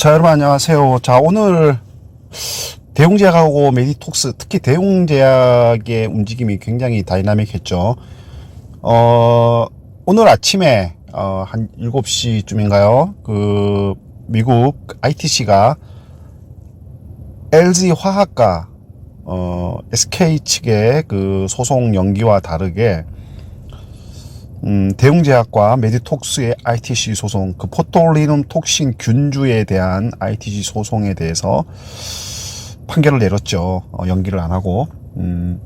자, 여러분 안녕하세요. 자, 오늘 대웅제약하고 메디톡스, 특히 대웅제약의 움직임이 굉장히 다이나믹했죠. 어, 오늘 아침에 어, 한 7시쯤인가요? 그 미국 ITC가 LG 화학과 어, SK 측의 그 소송 연기와 다르게 음, 대웅제약과 메디톡스의 ITC 소송, 그 포톨리눔 톡신 균주에 대한 ITC 소송에 대해서 판결을 내렸죠. 어, 연기를 안 하고. 음.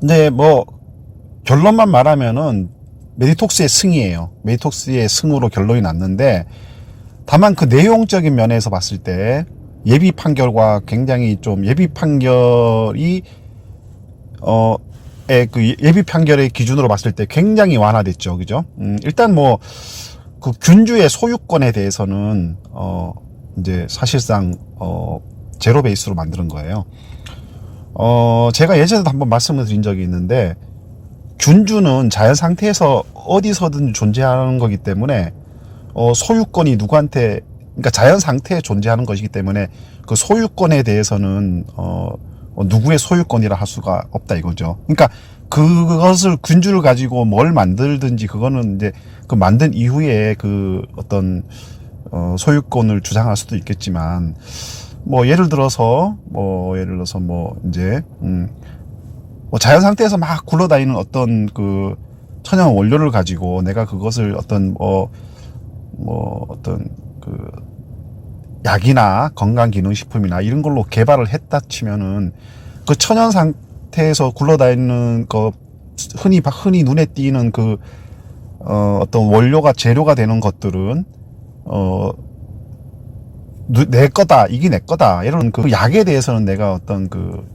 근데 뭐 결론만 말하면은 메디톡스의 승이에요. 메디톡스의 승으로 결론이 났는데 다만 그 내용적인 면에서 봤을 때 예비 판결과 굉장히 좀 예비 판결이 어, 에, 그 예비 판결의 기준으로 봤을 때 굉장히 완화됐죠. 그죠? 음, 일단 뭐, 그 균주의 소유권에 대해서는, 어, 이제 사실상, 어, 제로 베이스로 만드는 거예요. 어, 제가 예전에도 한번 말씀을 드린 적이 있는데, 균주는 자연 상태에서 어디서든 존재하는 거기 때문에, 어, 소유권이 누구한테, 그러니까 자연 상태에 존재하는 것이기 때문에 그 소유권에 대해서는, 어, 어, 누구의 소유권이라 할 수가 없다 이거죠. 그러니까 그것을 균주를 가지고 뭘 만들든지 그거는 이제 그 만든 이후에 그 어떤 어, 소유권을 주장할 수도 있겠지만 뭐 예를 들어서 뭐 예를 들어서 뭐 이제 음, 뭐 자연 상태에서 막 굴러다니는 어떤 그 천연 원료를 가지고 내가 그것을 어떤 뭐뭐 어떤 그 약이나 건강기능식품이나 이런 걸로 개발을 했다 치면은 그 천연 상태에서 굴러다니는 거 흔히 흔히 눈에 띄는 그 어, 어떤 원료가 재료가 되는 것들은 어, 누- 내 거다 이게 내 거다 이런 그 약에 대해서는 내가 어떤 그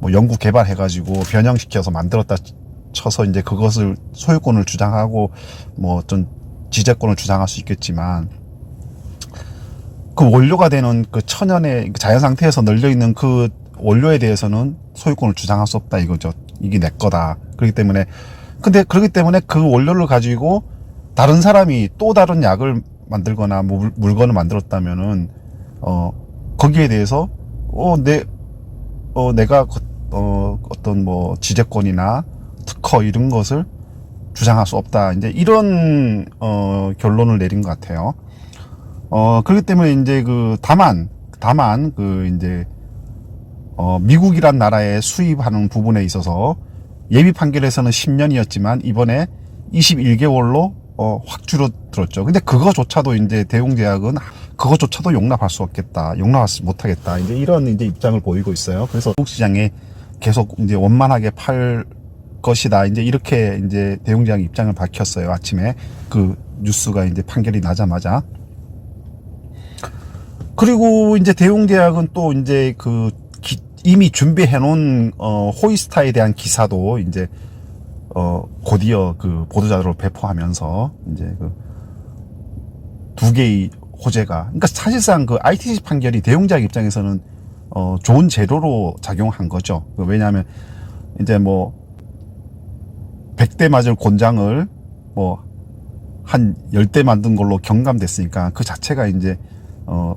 뭐 연구 개발해 가지고 변형시켜서 만들었다 쳐서 이제 그것을 소유권을 주장하고 뭐 어떤 지재권을 주장할 수 있겠지만 그 원료가 되는 그 천연의 그 자연 상태에서 널려 있는 그 원료에 대해서는 소유권을 주장할 수 없다 이거죠. 이게 내 거다. 그렇기 때문에 근데 그렇기 때문에 그 원료를 가지고 다른 사람이 또 다른 약을 만들거나 뭐 물- 물건을 만들었다면은 어 거기에 대해서 어내 어 내가 그- 어 어떤 뭐 지재권이나 특허 이런 것을 주장할 수 없다. 이제 이런 어 결론을 내린 것 같아요. 어, 그렇기 때문에 이제 그, 다만, 다만, 그, 이제, 어, 미국이란 나라에 수입하는 부분에 있어서 예비 판결에서는 10년이었지만 이번에 21개월로 어, 확 줄어들었죠. 근데 그거조차도 이제 대웅제약은 그거조차도 용납할 수 없겠다. 용납하지 못하겠다. 이제 이런 이제 입장을 보이고 있어요. 그래서 미국 시장에 계속 이제 원만하게 팔 것이다. 이제 이렇게 이제 대웅제약이 입장을 밝혔어요. 아침에 그 뉴스가 이제 판결이 나자마자. 그리고 이제 대웅제약은 또 이제 그 기- 이미 준비해 놓은 어 호이스타에 대한 기사도 이제 어 곧이어 그 보도자료로 배포하면서 이제 그 두 개의 호재가 그러니까 사실상 그 ITC 판결이 대웅제약 입장에서는 어 좋은 재료로 작용한 거죠. 그 왜냐하면 이제 뭐 100대 맞을 곤장을 뭐 한 10대 만든 걸로 경감됐으니까 그 자체가 이제 어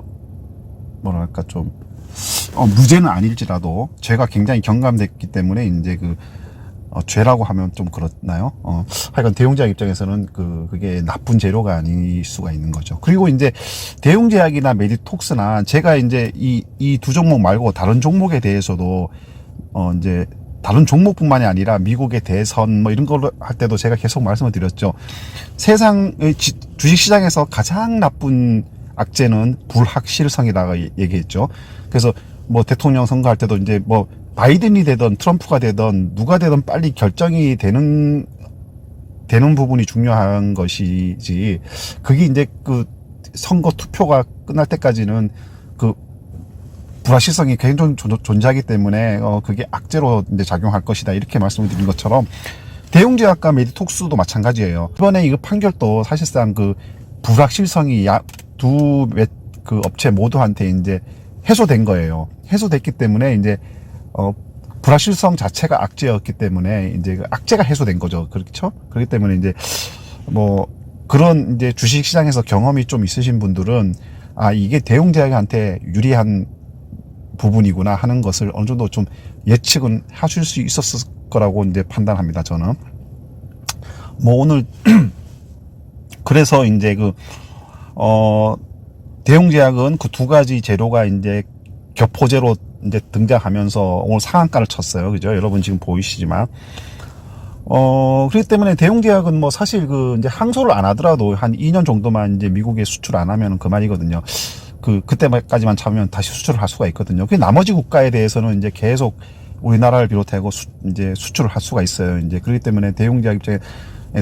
뭐랄까 좀 어, 무죄는 아닐지라도 죄가 굉장히 경감됐기 때문에 이제 그 어, 죄라고 하면 좀 그렇나요? 어, 하여간 대웅제약 입장에서는 그 그게 나쁜 재료가 아닐 수가 있는 거죠. 그리고 이제 대웅제약이나 메디톡스나 제가 이제 이 이 두 종목 말고 다른 종목에 대해서도 어 이제 다른 종목뿐만이 아니라 미국의 대선 뭐 이런 걸로 할 때도 제가 계속 말씀을 드렸죠. 세상의 지- 주식시장에서 가장 나쁜 악재는 불확실성이라고 얘- 얘기했죠. 그래서 뭐 대통령 선거할 때도 이제 뭐 바이든이 되든 트럼프가 되든 누가 되든 빨리 결정이 되는 되는 부분이 중요한 것이지 그게 이제 그 선거 투표가 끝날 때까지는 그 불확실성이 굉장히 존- 존재하기 때문에 어 그게 악재로 이제 작용할 것이다 이렇게 말씀을 드린 것처럼 대웅제약과 메디톡스도 마찬가지예요. 이번에 이거 판결도 사실상 그 불확실성이 두 그 업체 모두한테 이제 해소된 거예요. 해소됐기 때문에 이제 어 불확실성 자체가 악재였기 때문에 이제 그 악재가 해소된 거죠. 그렇죠? 그렇기 때문에 이제 뭐 그런 이제 주식 시장에서 경험이 좀 있으신 분들은 아 이게 대웅제약한테 유리한 부분이구나 하는 것을 어느 정도 좀 예측은 하실 수 있었을 거라고 이제 판단합니다. 저는 뭐 오늘 그래서 이제 그 어 대웅제약은 그 두 가지 재료가 이제 격포제로 이제 등장하면서 오늘 상한가를 쳤어요. 그죠? 여러분 지금 보이시지만 어, 그렇기 때문에 대웅제약은 뭐 사실 그 이제 항소를 안 하더라도 한 2년 정도만 이제 미국에 수출 안 하면 그만이거든요. 그, 그때까지만 참으면 다시 수출을 할 수가 있거든요. 그 나머지 국가에 대해서는 이제 계속 우리나라를 비롯하고 수, 이제 수출을 할 수가 있어요. 이제 그렇기 때문에 대웅제약 입장에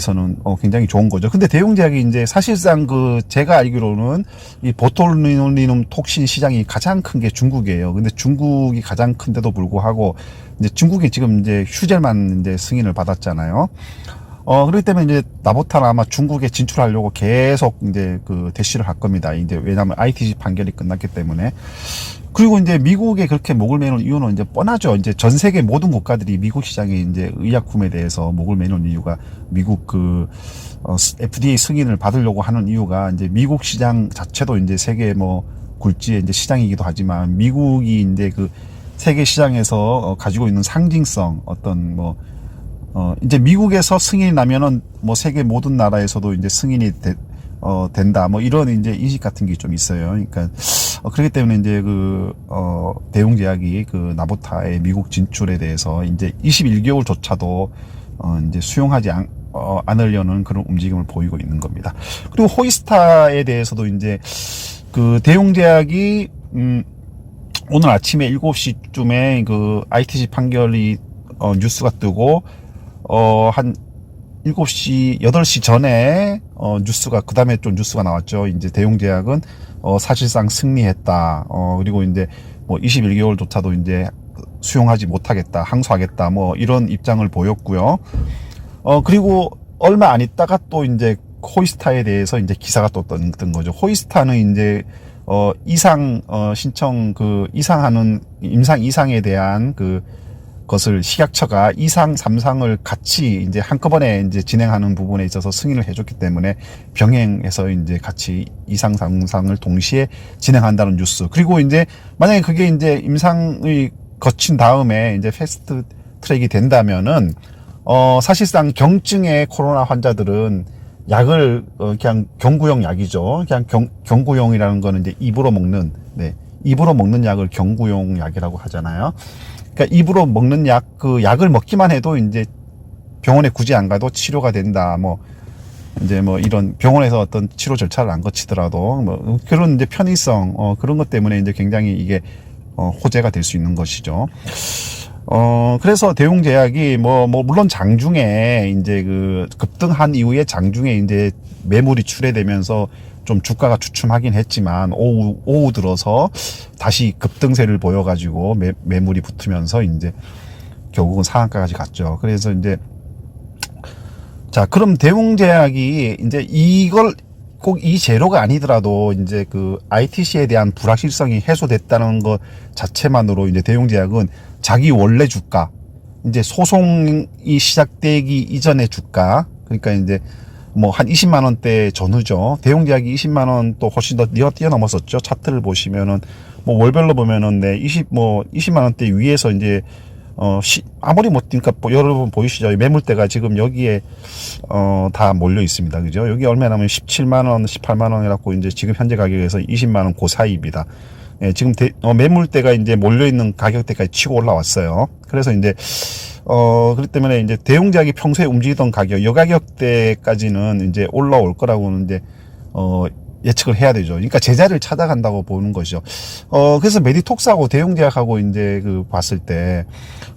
서는 어, 굉장히 좋은 거죠. 근데 대웅제약이 이제 사실상 그 제가 알기로는 이 보톨리눔 톡신 시장이 가장 큰 게 중국이에요. 근데 중국이 가장 큰데도 불구하고 이제 중국이 지금 이제 휴젤만 이제 승인을 받았잖아요. 어, 그렇기 때문에 이제 나보타는 아마 중국에 진출하려고 계속 이제 그 대시를 할 겁니다. 이제 왜냐하면 ITC 판결이 끝났기 때문에. 그리고 이제 미국에 그렇게 목을 매는 이유는 이제 뻔하죠. 이제 전 세계 모든 국가들이 미국 시장에 이제 의약품에 대해서 목을 매는 이유가 미국 그 어, FDA 승인을 받으려고 하는 이유가 이제 미국 시장 자체도 이제 세계 뭐 굴지의 이제 시장이기도 하지만 미국이 이제 그 세계 시장에서 어, 가지고 있는 상징성 어떤 뭐 어, 이제 미국에서 승인이 나면은 뭐 세계 모든 나라에서도 이제 승인이 되, 어, 된다. 뭐 이런 이제 인식 같은 게 좀 있어요. 그러니까, 어, 그렇기 때문에 이제 그, 어, 대웅제약이 그 나보타의 미국 진출에 대해서 이제 21개월조차도 어, 이제 수용하지 않, 어, 않으려는 그런 움직임을 보이고 있는 겁니다. 그리고 호이스타에 대해서도 이제 그 대웅제약이, 음, 오늘 아침에 7시쯤에 그 ITC 판결이 어, 뉴스가 뜨고 어, 한 7시, 8시 전에, 어, 뉴스가, 그 다음에 좀 뉴스가 나왔죠. 이제 대웅제약은, 어, 사실상 승리했다. 어, 그리고 이제, 뭐, 21개월조차도 이제 수용하지 못하겠다. 항소하겠다. 뭐, 이런 입장을 보였고요. 어, 그리고 얼마 안 있다가 또 이제, 호이스타에 대해서 이제 기사가 또 뜬, 뜬 거죠. 호이스타는 이제, 어, 이상, 어, 신청, 그, 이상하는, 임상 이상에 대한 그, 것을 식약처가 2상, 3상을 같이 이제 한꺼번에 이제 진행하는 부분에 있어서 승인을 해줬기 때문에 병행해서 이제 같이 2상, 3상을 동시에 진행한다는 뉴스. 그리고 이제 만약에 그게 이제 임상의 거친 다음에 이제 패스트 트랙이 된다면은 어, 사실상 경증의 코로나 환자들은 약을 어, 그냥 경구용 약이죠. 그냥 경, 경구용이라는 거는 이제 입으로 먹는 네. 입으로 먹는 약을 경구용 약이라고 하잖아요. 그러니까 입으로 먹는 약, 그 약을 먹기만 해도 이제 병원에 굳이 안 가도 치료가 된다. 뭐, 이제 뭐 이런 병원에서 어떤 치료 절차를 안 거치더라도 뭐 그런 이제 편의성, 어, 그런 것 때문에 이제 굉장히 이게 어, 호재가 될 수 있는 것이죠. 어, 그래서 대웅제약이 뭐, 뭐, 물론 장중에 이제 그 급등한 이후에 장중에 이제 매물이 출회되면서 좀 주가가 주춤하긴 했지만 오후, 오후 들어서 다시 급등세를 보여가지고 매, 매물이 붙으면서 이제 결국은 상한가까지 갔죠. 그래서 이제 자, 그럼 대웅제약이 이제 이걸 꼭이 재료가 아니더라도 이제 그 ITC에 대한 불확실성이 해소됐다는 것 자체만으로 이제 대웅제약은 자기 원래 주가 이제 소송이 시작되기 이전의 주가 그러니까 이제 뭐 한 20만 원대 전후죠. 대웅제약이 20만 원 또 훨씬 더 뛰어 뛰어넘었었죠. 차트를 보시면은 뭐 월별로 보면은 네 20 뭐 20만 원대 위에서 이제 어, 시, 아무리 못, 그러니까, 뭐 여러분 보이시죠? 매물대가 지금 여기에, 어, 다 몰려 있습니다. 그죠? 여기 얼마냐면 17만원, 18만원 해갖고 이제 지금 현재 가격에서 20만원 그 사이입니다. 예, 지금 대, 어, 매물대가 이제 몰려 있는 가격대까지 치고 올라왔어요. 그래서 이제, 어, 그렇기 때문에 이제 대웅제약이 평소에 움직이던 가격, 여 가격대까지는 이제 올라올 거라고는 이제, 어, 예측을 해야 되죠. 그러니까 제자리를 찾아간다고 보는 것이죠. 어, 그래서 메디톡스하고 대웅제약하고 이제 그 봤을 때,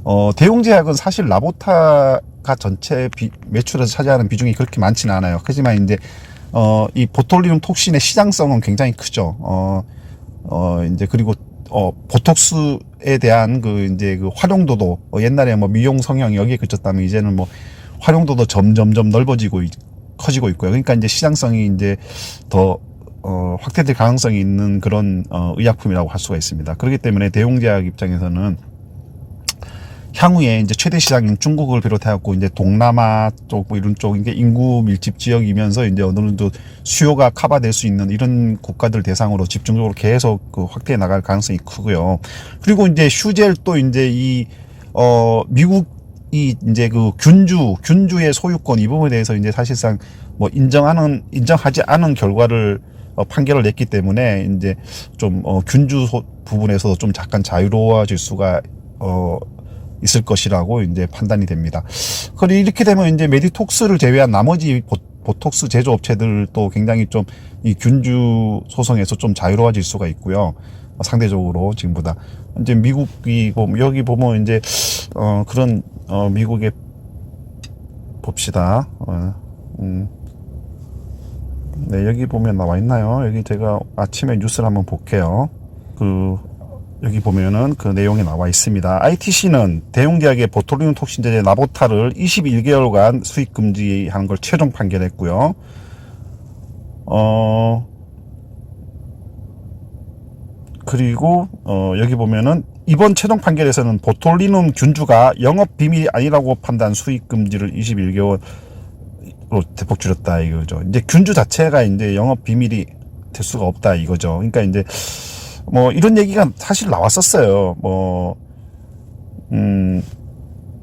어, 대웅제약은 사실 라보타가 전체 비, 매출에서 차지하는 비중이 그렇게 많지는 않아요. 하지만 이제, 어, 이 보톨리눔 톡신의 시장성은 굉장히 크죠. 어, 어, 이제 그리고 어, 보톡스에 대한 그 이제 그 활용도도 어, 옛날에 뭐 미용 성형 여기에 그쳤다면 이제는 뭐 활용도도 점점점 넓어지고 있- 커지고 있고요. 그러니까 이제 시장성이 이제 더 어, 확대될 가능성이 있는 그런 어, 의약품이라고 할 수가 있습니다. 그렇기 때문에 대웅제약 입장에서는 향후에 이제 최대 시장인 중국을 비롯해갖고 이제 동남아 쪽 뭐 이런 쪽 이게 인구 밀집 지역이면서 이제 어느 정도 수요가 커버될 수 있는 이런 국가들 대상으로 집중적으로 계속 그 확대해 나갈 가능성이 크고요. 그리고 이제 슈젤 또 이제 이 어 미국 이 이제 그 균주 균주의 소유권 이 부분에 대해서 이제 사실상 뭐 인정하는 인정하지 않은 결과를 어, 판결을 냈기 때문에 이제 좀 어, 균주 소, 부분에서 좀 잠깐 자유로워질 수가 어, 있을 것이라고 이제 판단이 됩니다. 그리고 이렇게 되면 이제 메디톡스를 제외한 나머지 보, 보톡스 제조업체들도 굉장히 좀 이 균주 소송에서 좀 자유로워질 수가 있고요. 어, 상대적으로 지금보다 이제 미국이 뭐 여기 보면 이제 어 그런 어 미국의 봅시다. 어, 음. 네, 여기 보면 나와 있나요? 여기 제가 아침에 뉴스를 한번 볼게요. 그, 여기 보면은 그 내용이 나와 있습니다. ITC는 대웅제약의 보톨리눔 톡신제제 나보타를 21개월간 수익 금지하는 걸 최종 판결했고요. 어, 그리고 어, 여기 보면은 이번 최종 판결에서는 보톨리눔 균주가 영업 비밀이 아니라고 판단 수익 금지를 21개월 로 대폭 줄였다 이거죠. 이제 균주 자체가 이제 영업 비밀이 될 수가 없다 이거죠. 그러니까 이제 뭐 이런 얘기가 사실 나왔었어요. 뭐 음,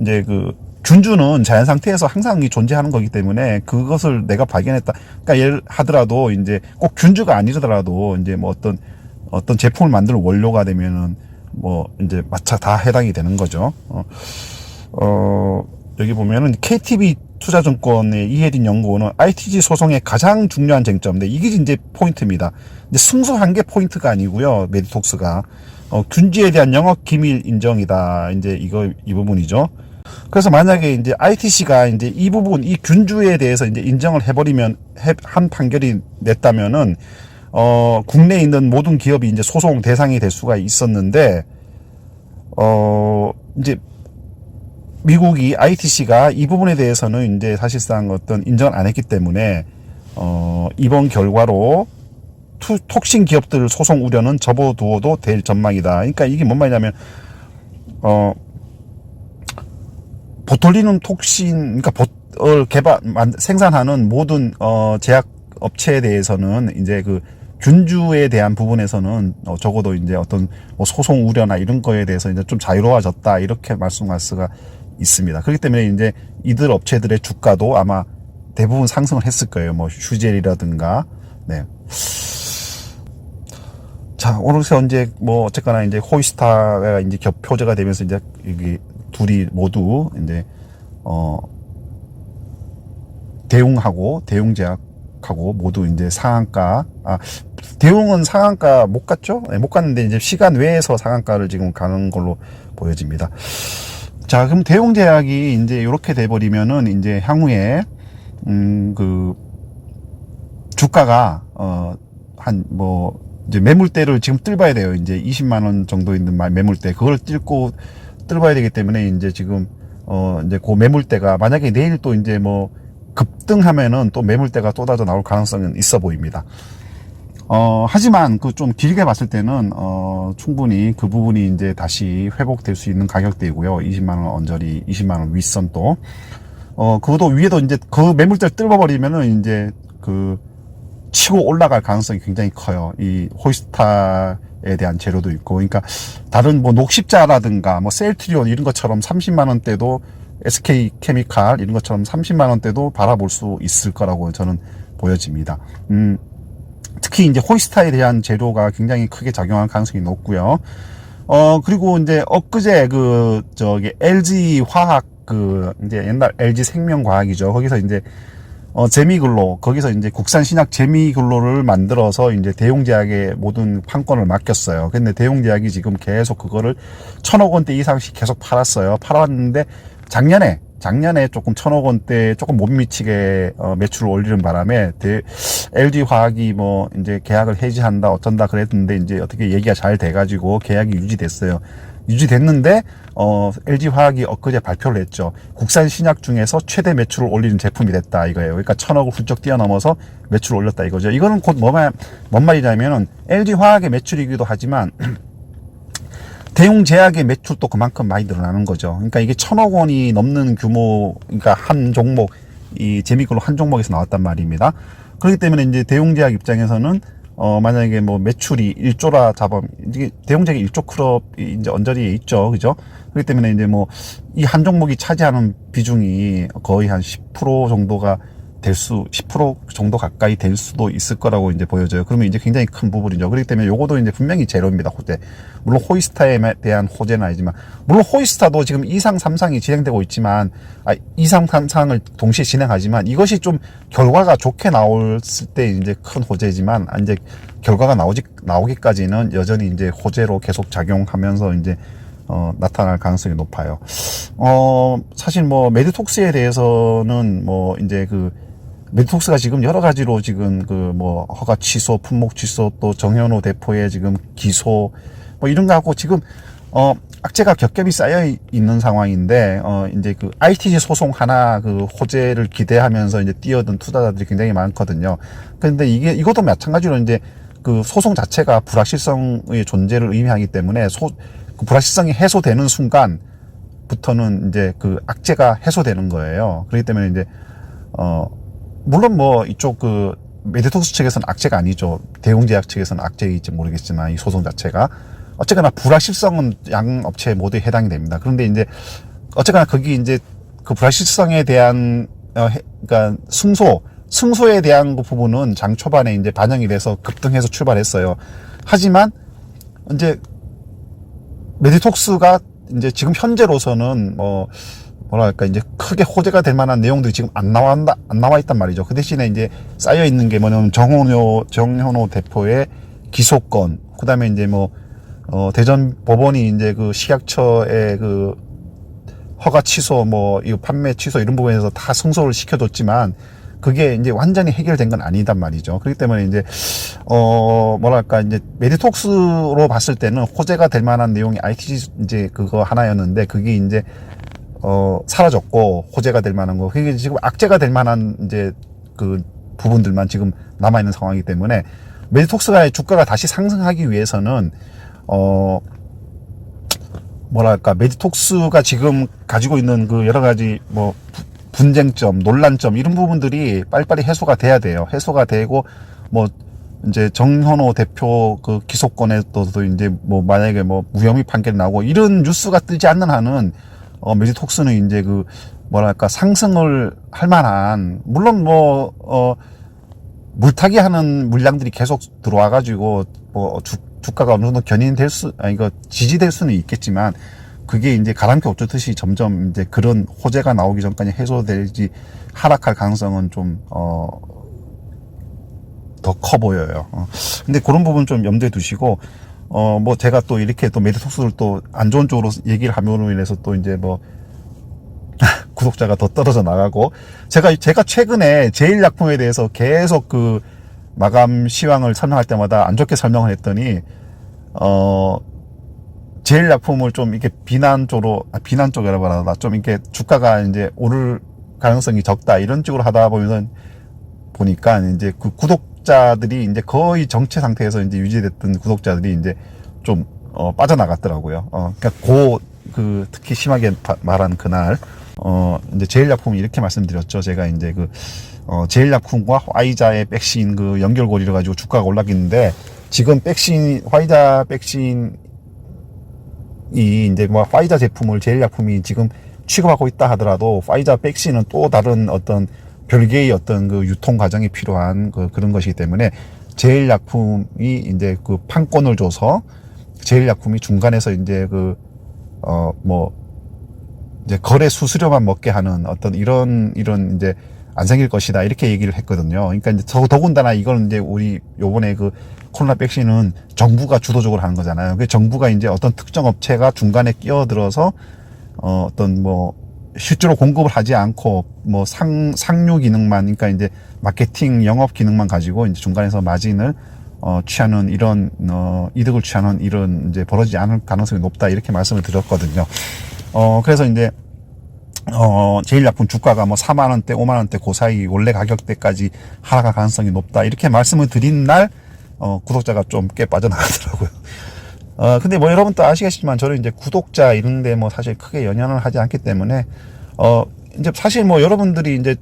이제 그 균주는 자연 상태에서 항상 존재하는 거기 때문에 그것을 내가 발견했다. 그러니까 예를 하더라도 이제 꼭 균주가 아니더라도 이제 뭐 어떤 어떤 제품을 만드는 원료가 되면은 뭐 이제 마차 다 해당이 되는 거죠. 어, 어 여기 보면은 KTB 투자증권의 이혜린 연구원은 ITG 소송의 가장 중요한 쟁점인데 이게 이제 포인트입니다. 이제 승소한 게 포인트가 아니고요. 메디톡스가 어, 균지에 대한 영업 기밀 인정이다. 이제 이거 이 부분이죠. 그래서 만약에 이제 ITC가 이제 이 부분 이 균주에 대해서 이제 인정을 해버리면 해, 한 판결이 냈다면은 어 국내에 있는 모든 기업이 이제 소송 대상이 될 수가 있었는데 어 이제 미국이 ITC가 이 부분에 대해서는 이제 사실상 어떤 인정을 안 했기 때문에 어 이번 결과로 투, 톡신 기업들 소송 우려는 접어두어도 될 전망이다. 그러니까 이게 뭔 말이냐면 어 보톨리눔 톡신 그러니까 보를 개발 만, 생산하는 모든 어 제약 업체에 대해서는 이제 그 균주에 대한 부분에서는 어, 적어도 이제 어떤 뭐 소송 우려나 이런 거에 대해서 이제 좀 자유로워졌다 이렇게 말씀할 수가 있습니다. 그렇기 때문에 이제 이들 업체들의 주가도 아마 대부분 상승을 했을 거예요. 뭐 휴젤이라든가 네. 자, 오늘서 이제 뭐 어쨌거나 이제 호이스타가 이제 겹표제가 되면서 이제 이게 둘이 모두 이제 어 대웅하고 대웅제약하고 모두 이제 상한가 아 대웅은 상한가 못 갔죠? 네, 못 갔는데 이제 시간 외에서 상한가를 지금 가는 걸로 보여집니다. 자, 그럼 대웅제약이 이제 이렇게 돼버리면은 이제 향후에 음 그 주가가 어 한 뭐 이제 매물대를 지금 뜰봐야 돼요. 이제 20만 원 정도 있는 매물대 그걸 뜰고 뜰봐야 되기 때문에 이제 지금 어 이제 그 매물대가 만약에 내일 또 이제 뭐 급등하면은 또 매물대가 쏟아져 나올 가능성은 있어 보입니다. 어, 하지만 그 좀 길게 봤을 때는, 어, 충분히 그 부분이 이제 다시 회복될 수 있는 가격대이고요. 20만 원 언저리, 20만 원 윗선 또. 어, 그것도 위에도 이제 그 매물대를 뚫어버리면은 이제 그 치고 올라갈 가능성이 굉장히 커요. 이 호이스타에 대한 재료도 있고. 그러니까 다른 뭐 녹십자라든가 뭐 셀트리온 이런 것처럼 30만 원대도 SK 케미칼 이런 것처럼 30만 원대도 바라볼 수 있을 거라고 저는 보여집니다. 음. 특히 이제 호이스타에 대한 재료가 굉장히 크게 작용할 가능성이 높고요. 어 그리고 이제 엊그제 그 저기 LG 화학 그 이제 옛날 LG 생명과학이죠. 거기서 이제 어 재미글로 거기서 이제 국산 신약 재미글로를 만들어서 이제 대용제약에 모든 판권을 맡겼어요. 근데 대용제약이 지금 계속 그거를 천억 원대 이상씩 계속 팔았어요. 팔았는데 작년에 작년에 조금 천억 원대 조금 못 미치게 어, 매출을 올리는 바람에 대, LG 화학이 뭐 이제 계약을 해지한다 어쩐다 그랬는데 이제 어떻게 얘기가 잘 돼가지고 계약이 유지됐어요. 유지됐는데 어 LG 화학이 엊그제 발표를 했죠. 국산 신약 중에서 최대 매출을 올리는 제품이 됐다 이거예요. 그러니까 천억을 훌쩍 뛰어넘어서 매출을 올렸다 이거죠. 이거는 곧 뭐만 뭔 말이냐면은 LG 화학의 매출이기도 하지만 대웅 제약의 매출도 그만큼 많이 늘어나는 거죠. 그러니까 이게 천억 원이 넘는 규모, 그러니까 한 종목, 이 제미글로 한 종목에서 나왔단 말입니다. 그렇기 때문에 이제 대웅 제약 입장에서는 어, 만약에 뭐 매출이 1조라 잡으면, 이게 대웅제약이 1조 클럽이 이제 언저리에 있죠. 그죠? 그렇기 때문에 이제 뭐, 이 한 종목이 차지하는 비중이 거의 한 10% 정도가 될 수, 10% 정도 가까이 될 수도 있을 거라고 이제 보여져요. 그러면 이제 굉장히 큰 부분이죠. 그렇기 때문에 요거도 이제 분명히 제로입니다. 호재. 물론 호이스타에 대한 호재는 아니지만, 물론 호이스타도 지금 2상, 3상이 진행되고 있지만, 아, 2상, 3상을 동시에 진행하지만 이것이 좀 결과가 좋게 나왔을 때 이제 큰 호재지만, 아, 이제 결과가 나오지, 나오기까지는 여전히 이제 호재로 계속 작용하면서 이제 어, 나타날 가능성이 높아요. 어, 사실 뭐, 메디톡스에 대해서는 뭐, 이제 그, 메디톡스가 지금 여러 가지로 지금 그 뭐, 허가 취소, 품목 취소, 또 정현호 대표의 지금 기소, 뭐 이런 거 하고 지금, 어, 악재가 겹겹이 쌓여 있는 상황인데, 어, 이제 그 ITC 소송 하나 그 호재를 기대하면서 이제 뛰어든 투자자들이 굉장히 많거든요. 그런데 이게, 이것도 마찬가지로 이제 그 소송 자체가 불확실성의 존재를 의미하기 때문에 소, 그 불확실성이 해소되는 순간부터는 이제 그 악재가 해소되는 거예요. 그렇기 때문에 이제 어 물론 뭐 이쪽 그 메디톡스 측에서는 악재가 아니죠. 대웅제약 측에서는 악재일지 모르겠지만 이 소송 자체가 어쨌거나 불확실성은 양 업체 모두에 해당이 됩니다. 그런데 이제 어쨌거나 거기 이제 그 불확실성에 대한 어, 해, 그러니까 승소 승소에 대한 그 부분은 장 초반에 이제 반영이 돼서 급등해서 출발했어요. 하지만 이제 메디톡스가 이제 지금 현재로서는 뭐 뭐랄까 이제 크게 호재가 될 만한 내용들이 지금 안 나왔다 안 나와 있단 말이죠. 그 대신에 이제 쌓여 있는 게 뭐냐면 정현호 정현호 대표의 기소권, 그다음에 이제 뭐 어, 대전 법원이 이제 그 식약처의 그 허가 취소, 뭐, 이 판매 취소 이런 부분에서 다 승소를 시켜줬지만, 그게 이제 완전히 해결된 건 아니단 말이죠. 그렇기 때문에 이제, 어, 뭐랄까, 이제 메디톡스로 봤을 때는 호재가 될 만한 내용이 ITG 이제 그거 하나였는데, 그게 이제, 어, 사라졌고, 호재가 될 만한 거. 그게 지금 악재가 될 만한 이제 그 부분들만 지금 남아 있는 상황이기 때문에, 메디톡스가 주가가 다시 상승하기 위해서는, 어, 뭐랄까 메디톡스가 지금 가지고 있는 그 여러 가지 뭐 부- 분쟁점, 논란점 이런 부분들이 빨리빨리 해소가 돼야 돼요. 해소가 되고 뭐 이제 정현호 대표 그 기소권에도 이제 뭐 만약에 뭐 무혐의 판결 나오고 이런 뉴스가 뜨지 않는 한은 어 메디톡스는 이제 그 뭐랄까 상승을 할 만한 물론 뭐 어 물타기 하는 물량들이 계속 들어와 가지고 뭐 주, 주가가 어느 정도 견인될 수, 아니, 이거 지지될 수는 있겠지만, 그게 이제 가랑비 없듯이 점점 이제 그런 호재가 나오기 전까지 해소될지 하락할 가능성은 좀, 어, 더 커 보여요. 어. 근데 그런 부분 좀 염두에 두시고, 어, 뭐 제가 또 이렇게 또 메디톡스를 또 안 좋은 쪽으로 얘기를 함으로 인해서 또 이제 뭐, 구독자가 더 떨어져 나가고, 제가, 제가 최근에 제일 약품에 대해서 계속 그, 마감 시황을 설명할 때마다 안 좋게 설명을 했더니 어 제일 약품을 좀 이렇게 비난 쪽으로 아, 비난 쪽이라 말하나 좀 이렇게 주가가 이제 오를 가능성이 적다. 이런 쪽으로 하다 보면은 보니까 이제 그 구독 자들이 이제 거의 정체 상태에서 이제 유지됐던 구독자들이 이제 좀 어, 빠져나갔더라고요. 어, 그러니까 고, 그 특히 심하게 바- 말한 그날 어 이제 제일 약품이 이렇게 말씀드렸죠. 제가 이제 그 어, 제일약품과 화이자의 백신 그 연결고리를 가지고 주가가 올랐겠는데 지금 백신 화이자 백신이 이제 뭐 화이자 제품을 제일약품이 지금 취급하고 있다 하더라도 화이자 백신은 또 다른 어떤 별개의 어떤 그 유통 과정이 필요한 그 그런 것이기 때문에 제일 약품이 이제 그 판권을 줘서 제일 약품이 중간에서 이제 그 어 뭐 이제 거래 수수료만 먹게 하는 어떤 이런 이런 이제 안 생길 것이다 이렇게 얘기를 했거든요. 그러니까 이제 더, 더군다나 이거는 이제 우리 요번에 그 코로나 백신은 정부가 주도적으로 하는 거잖아요. 그 정부가 이제 어떤 특정 업체가 중간에 끼어들어서 어 어떤 뭐 실제로 공급을 하지 않고 뭐 상 상류 기능만 그러니까 이제 마케팅 영업 기능만 가지고 이제 중간에서 마진을 어 취하는 이런 어 이득을 취하는 이런 이제 벌어지지 않을 가능성이 높다 이렇게 말씀을 드렸거든요. 어 그래서 이제 어, 제일 약품 주가가 뭐 4만 원대, 5만 원대 그 사이 원래 가격대까지 하락할 가능성이 높다. 이렇게 말씀을 드린 날, 어, 구독자가 좀 꽤 빠져나가더라고요. 어, 근데 뭐 여러분 또 아시겠지만 저는 이제 구독자 이런데 뭐 사실 크게 연연을 하지 않기 때문에 어, 이제 사실 뭐 여러분들이 이제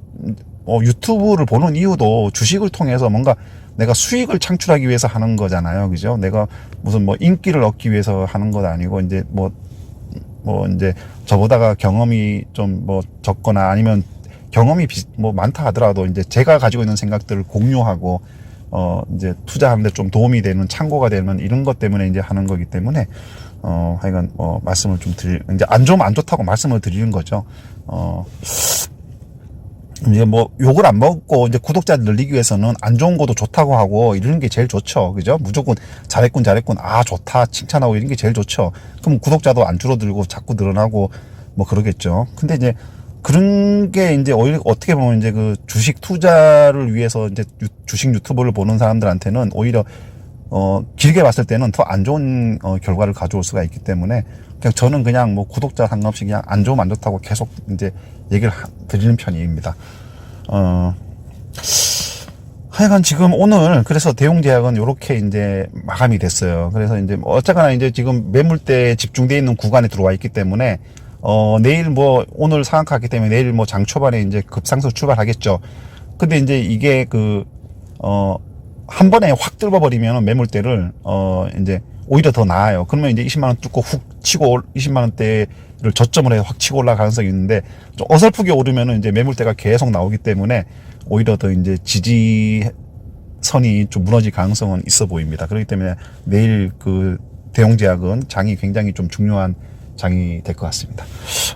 어, 유튜브를 보는 이유도 주식을 통해서 뭔가 내가 수익을 창출하기 위해서 하는 거잖아요. 그죠? 내가 무슨 뭐 인기를 얻기 위해서 하는 것 아니고 이제 뭐, 뭐 이제 저보다가 경험이 좀 뭐 적거나 아니면 경험이 비, 뭐 많다 하더라도 이제 제가 가지고 있는 생각들을 공유하고 어 이제 투자하는데 좀 도움이 되는 참고가 되는 이런 것 때문에 이제 하는 거기 때문에 어 하여간 뭐 말씀을 좀 드릴 이제 안 좋으면 안 좋다고 말씀을 드리는 거죠. 어 이제 뭐 욕을 안 먹고 이제 구독자 늘리기 위해서는 안 좋은 것도 좋다고 하고 이러는 게 제일 좋죠. 그죠? 무조건 잘했군 잘했군 아 좋다 칭찬하고 이런 게 제일 좋죠. 그럼 구독자도 안 줄어들고 자꾸 늘어나고 뭐 그러겠죠. 근데 이제 그런 게 이제 오히려 어떻게 보면 이제 그 주식 투자를 위해서 이제 유- 주식 유튜브를 보는 사람들한테는 오히려 어 길게 봤을 때는 더 안 좋은 어, 결과를 가져올 수가 있기 때문에 그냥 저는 그냥 뭐 구독자 상관없이 그냥 안 좋으면 안 좋다고 계속 이제 얘기를 하- 드리는 편입니다. 어 하여간 지금 오늘 그래서 대웅제약은 이렇게 이제 마감이 됐어요. 그래서 이제 뭐 어쨌거나 이제 지금 매물대에 집중돼 있는 구간에 들어와 있기 때문에 어 내일 뭐 오늘 상한가기 때문에 내일 뭐 장 초반에 이제 급상승 출발하겠죠. 근데 이제 이게 그한 번에 확 뚫어버리면 매물대를 어 이제 오히려 더 나아요. 그러면 이제 20만 원 뚫고 훅 치고 올- 20만 원대를 저점을 해서 확 치고 올라갈 가능성이 있는데 좀 어설프게 오르면은 이제 매물대가 계속 나오기 때문에 오히려 더 이제 지지 선이 좀 무너질 가능성은 있어 보입니다. 그렇기 때문에 내일 그 대웅제약은 장이 굉장히 좀 중요한 장이 될 것 같습니다.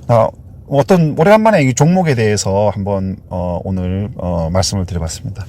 아, 어떤 오래간만에 이 종목에 대해서 한번 어, 오늘 어, 말씀을 드려봤습니다.